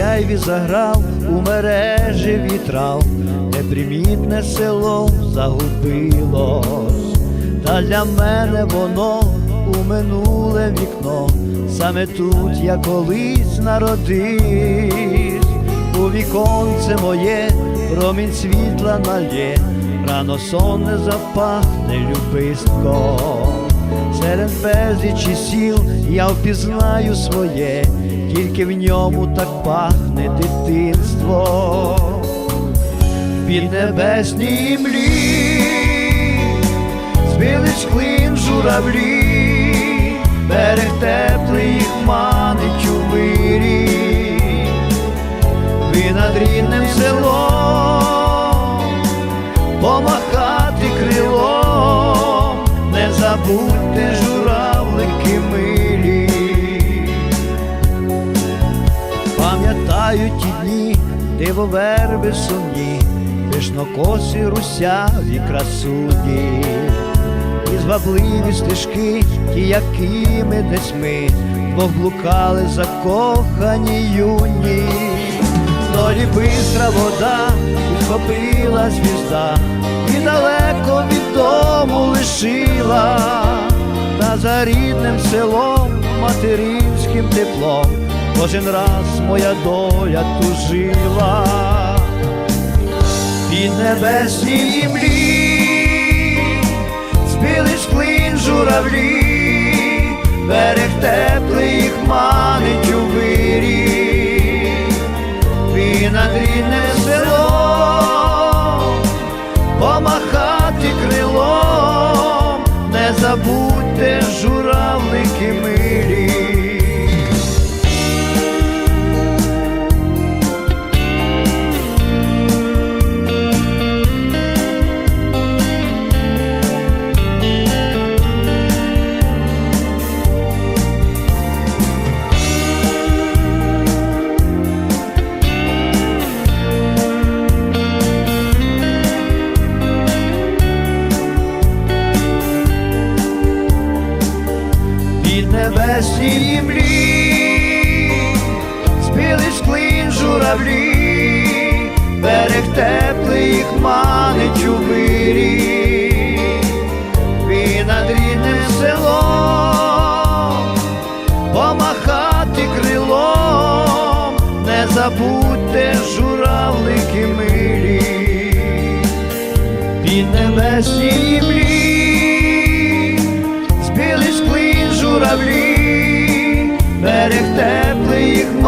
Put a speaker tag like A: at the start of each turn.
A: Айві заграв у мережі вітрав, непримітне село загубилось, та для мене воно у минуле вікно, саме тут я колись народився, у віконце моє промінь світла налє, рано сон не запахне любистко. Серед безлічі сіл я впізнаю своє, тільки в ньому так пахне дитинство. Під небесній млі збились клин журавлі, берег теплий їх манить у вирі, ви над рідним селом помахати крилом, не забудьте Пам'ятаю ті дні, дивоверби сумні, пишнокосі русяві красуні, і звабливі стежки, ті, якими десь ми двох закохані юні, долі бистра вода, підхопила звізда, і далеко від дому лишила, та за рідним селом, материнським теплом, кожен раз моя доля тужила. Під небесній млі збились клин журавлі, берег теплий їх манить у вирі, і над рідним селом помахати крилом, не забудьте під небесній млі, збились клин журавлі, берег теплий їх манить у вирі, і над рідним селом помахати крилом, не забудьте журавлики журавлі, берег теплий їх